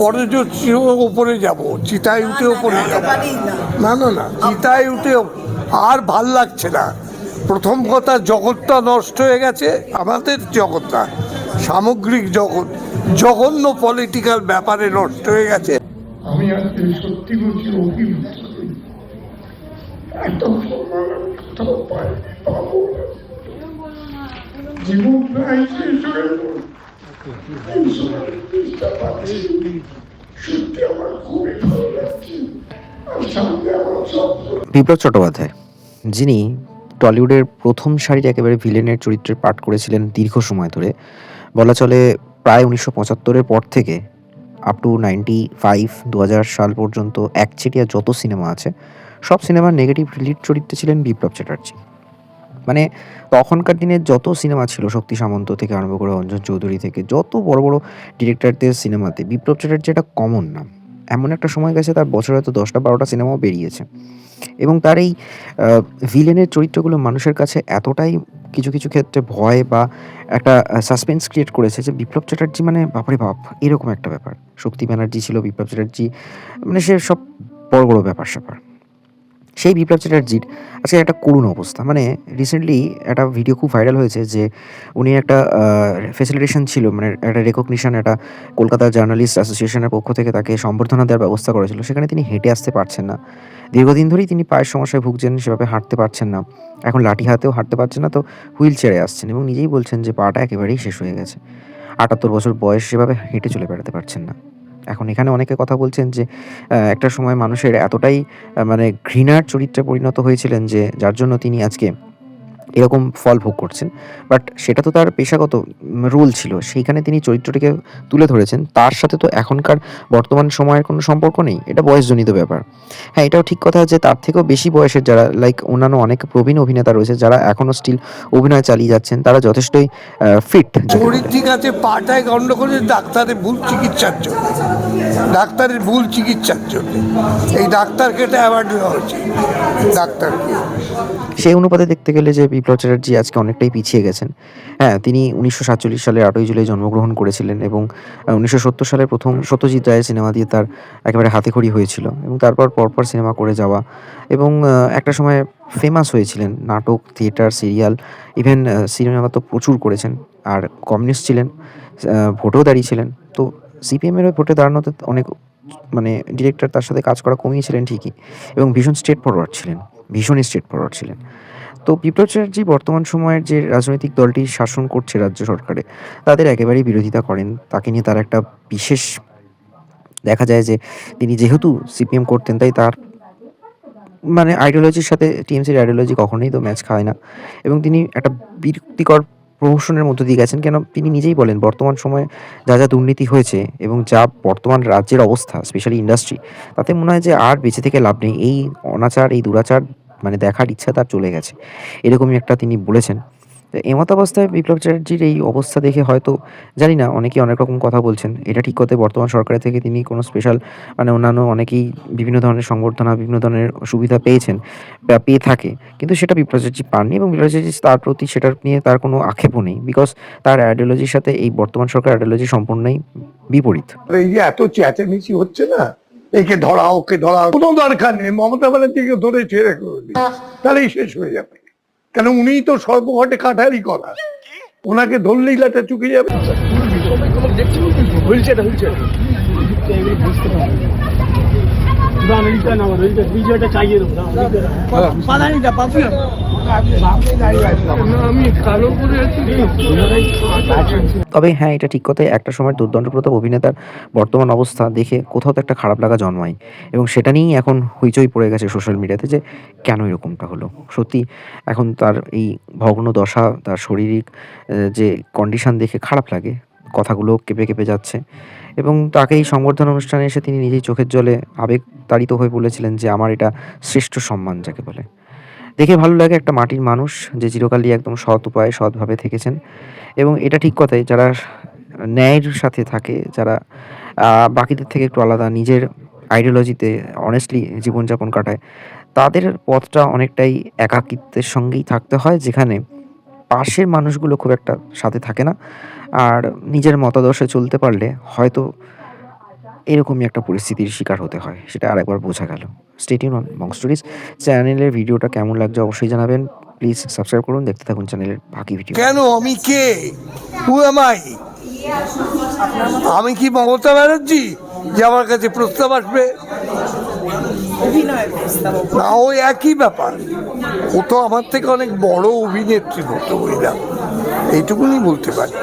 পরে যে ওপরে যাব চিতায় উঠে ওপরে যাব। না। না না চিতায় উঠে আর ভালো লাগছে না। প্রথম কথা জগৎটা নষ্ট হয়ে গেছে আমাদের জগৎটা সামগ্রিক জগৎ জঘন্য পলিটিক্যাল ব্যাপারে নষ্ট হয়ে গেছে। আমি আজকে সত্যি বলছি অভিভূত এত। জীবন প্রায় শেষ হয়ে বিপ্লব চট্টোপাধ্যায়, যিনি টলিউডের প্রথম সারির একেবারে ভিলেনের চরিত্রে পাঠ করেছিলেন দীর্ঘ সময় ধরে। বলা চলে প্রায় উনিশশো পঁচাত্তরের পর থেকে আপ টু নাইনটি ফাইভ দু হাজার সাল পর্যন্ত একচেটিয়া যত সিনেমা আছে, সব সিনেমার নেগেটিভ লিড চরিত্রে ছিলেন বিপ্লব চ্যাটার্জি। মানে তখনকার দিনে যত সিনেমা ছিল, শক্তি সামন্ত থেকে আরম্ভ করে অঞ্জন চৌধুরী থেকে, যত বড় বড় ডিরেক্টরদের সিনেমাতে, বিপ্লব চ্যাটার্জি একটা কমন নাম। এমন একটা সময় গেছে, তার বছরে হয়তো দশটা বারোটা সিনেমাও বেরিয়েছে। এবং তার এই ভিলেনের চরিত্রগুলো মানুষের কাছে এতটাই কিছু কিছু ক্ষেত্রে ভয় বা একটা সাসপেন্স ক্রিয়েট করেছে যে বিপ্লব চ্যাটার্জি মানে বাপরে বাপ, এরকম একটা ব্যাপার। শক্তি ব্যানার্জি ছিল বিপ্লব চ্যাটার্জি মানে সে সব বড় বড় ব্যাপার স্যাপার সেই বিপ্লব চ্যাটার্জির আজকে একটা করুণ অবস্থা। মানে রিসেন্টলি একটা ভিডিও খুব ভাইরাল হয়েছে যে উনি একটা ফেসিলিটেশন ছিল মানে একটা রেকগনিশন একটা কলকাতা জার্নালিস্ট অ্যাসোসিয়েশনের পক্ষ থেকে তাকে সম্বর্ধনা দেওয়ার ব্যবস্থা করেছিল। সেখানে তিনি হেঁটে আসতে পারছেন না। দীর্ঘদিন ধরেই তিনি পায়ের সমস্যায় ভুগছেন, সেভাবে হাঁটতে পারছেন না। এখন লাঠি হাতেও হাঁটতে পারছেন না, তো হুইল চেয়ারে আসছেন এবং নিজেই বলছেন যে পাটা একেবারেই শেষ হয়ে গেছে। আটাত্তর বছর বয়স সেভাবে হেঁটে চলে বেড়াতে পারছেন না। এখন এখানে অনেকে কথা বলছেন যে একটা সময় মানুষের এতটাই মানে ঘৃণার চরিত্রে পরিণত হয়েছিলেন যে, যার জন্য তিনি আজকে এরকম ফল ভোগ করছেন। বাট সেটা তো তার পেশাগত রোল ছিল। সেইখানে তিনি চরিত্রটিকে তুলে ধরেছেন। তার সাথে তো এখনকার বর্তমান সময়ের কোনো সম্পর্ক নেই। এটা বয়সজনিত ব্যাপার। হ্যাঁ এটাও ঠিক কথা যে তার থেকেও বেশি বয়সের যারা লাইক অন্যান্য অনেক প্রবীণ অভিনেতা রয়েছে যারা এখনও স্টিল অভিনয় চালিয়ে যাচ্ছেন তারা যথেষ্টই ফিট ঠিক আছে পাটায় গন্ডগোল ডাক্তারের ভুল চিকিৎসার জন্য। ডাক্তারের ভুল চিকিৎসার জন্য। এই ডাক্তারকে এটা অ্যাওয়ার্ড দেওয়া উচিত ডাক্তারকে। সেই অনুপাতে দেখতে গেলে যে বিপ্লব চ্যাটার্জি আজকে অনেকটাই পিছিয়ে গেছেন। হ্যাঁ তিনি উনিশশো সাতচল্লিশ সালের আটই জুলাই জন্মগ্রহণ করেছিলেন এবং উনিশশো সত্তর সালের প্রথম সত্যজিৎ রায়ের সিনেমা দিয়ে তার একেবারে হাতেখড়ি হয়েছিল এবং তারপর পরপর সিনেমা করে যাওয়া এবং একটা সময় ফেমাস হয়েছিলেন নাটক থিয়েটার সিরিয়াল ইভেন সিনেমা তো প্রচুর করেছেন। আর কমিউনিস্ট ছিলেন ভোটেও দাঁড়িয়েছিলেন। তো সিপিএমের ভোটে দাঁড়ানোতে অনেক মানে ডিরেক্টর তার সাথে কাজ করা কমিয়েছিলেন ঠিকই এবং ভীষণ স্ট্রেট ফরওয়ার্ড ছিলেন, ভীষণই স্ট্রেট ফরওয়ার্ড ছিলেন। তো বিপ্লব চ্যাটার্জি বর্তমান সময়ের যে রাজনৈতিক দলটি শাসন করছে রাজ্য সরকারে, তাদের একেবারেই বিরোধিতা করেন। তাকে নিয়ে তার একটা বিশেষ দেখা যায় যে তিনি যেহেতু সিপিএম করতেন, তাই তার মানে আইডিওলজির সাথে টিএমসির আইডিওলজি কখনোই তো ম্যাচ খায় না। এবং তিনি একটা বিরক্তিকর প্রহসনের মধ্য দিয়ে গেছেন, কেন তিনি নিজেই বলেন, বর্তমান সময়ে যা যা দুর্নীতি হয়েছে এবং যা বর্তমান রাজ্যের অবস্থা স্পেশালি ইন্ডাস্ট্রি তাতে মনে হয় যে আর বেঁচে থেকে লাভ নেই। এই অনাচার, এই দুরাচার মানে দেখার ইচ্ছা তার চলে গেছে। এরকমই একটা তিনি বলেছেন। এমতাবস্থায় বিপ্লব চ্যাটার্জির এই অবস্থা দেখে হয়তো, জানি না অনেকে অনেক রকম কথা বলছেন। এটা ঠিক কথা বর্তমান সরকারের থেকে তিনি কোনো স্পেশাল মানে অন্যান্য অনেকেই বিভিন্ন ধরনের সংবর্ধনা, বিভিন্ন ধরনের সুবিধা পেয়েছেন, বা পেয়ে থাকে। কিন্তু সেটা বিপ্লব চ্যাটার্জি পাননি এবং বিপ্লব চ্যাটার্জি তার প্রতি সেটার নিয়ে তার কোনো আক্ষেপও নেই। বিকজ তার আইডিওলজির সাথে এই বর্তমান সরকার আইডিওলজি সম্পূর্ণই বিপরীত। এই যে এত চেঁচামেচি হচ্ছে না একে ধরা ওকে ধরা কোনো দরকার নেই মমতা ব্যানার্জিকে ধরে ছেড়ে করে তাহলেই শেষ হয়ে যাবে কেন উনিই তো সর্বঘটে কাঠারি করা ওনাকে ধরলেই লাটা চুকে যাবে বিজয়টা চাইয়ে দেবো তবে হ্যাঁ এটা ঠিক কথাই। একটা সময় দুর্দণ্ড প্রতাপ অভিনেতার বর্তমান অবস্থা দেখে কোথাও তো একটা খারাপ লাগা জন্মায়। এবং সেটা নিয়েই এখন হইচই পড়ে গেছে সোশ্যাল মিডিয়াতে যে কেন এরকমটা হলো? সত্যি, এখন তার এই ভগ্ন দশা, তার শারীরিক যে কন্ডিশন দেখে খারাপ লাগে। কথাগুলো কেঁপে কেঁপে যাচ্ছে। এবং তাকে এই সংবর্ধনা অনুষ্ঠানে এসে তিনি নিজেই চোখের জলে আবেগ তাড়িত হয়ে বলেছিলেন যে, আমার এটা শ্রেষ্ঠ সম্মান যাকে বলে। দেখে ভালো লাগে একটা মাটির মানুষ যে চিরকালই একদম সৎ উপায়ে সৎভাবে থেকেছেন। এবং এটা ঠিক কথাই, যারা ন্যায়ের সাথে থাকে, যারা বাকিদের থেকে একটু আলাদা, নিজের আইডিওলজিতে অনেস্টলি জীবনযাপন কাটায়, তাদের পথটা অনেকটাই একাকিত্বের সঙ্গেই থাকতে হয়, যেখানে পাশের মানুষগুলো খুব একটা সাথে থাকে না। আর নিজের মতাদর্শে চলতে পারলে হয়তো এরকমই একটা পরিস্থিতির শিকার হতে হয়, সেটা আরেকবার বোঝা গেল। স্টেটিউন অন বং স্টোরিজ চ্যানেলের ভিডিওটা কেমন লাগছে অবশ্যই জানাবেন। প্লিজ সাবস্ক্রাইব করুন, দেখতে থাকুন চ্যানেলের বাকি ভিডিও কেন? আমি কে? হু এম আই আমি কি মমতা ব্যানার্জি? যে আমার কাছে প্রস্তাব আসবে? না ওই একই ব্যাপার। ও তো আমার থেকে অনেক বড় অভিনেত্রী হতো ওইরা এইটুকুনি বলতে পারি।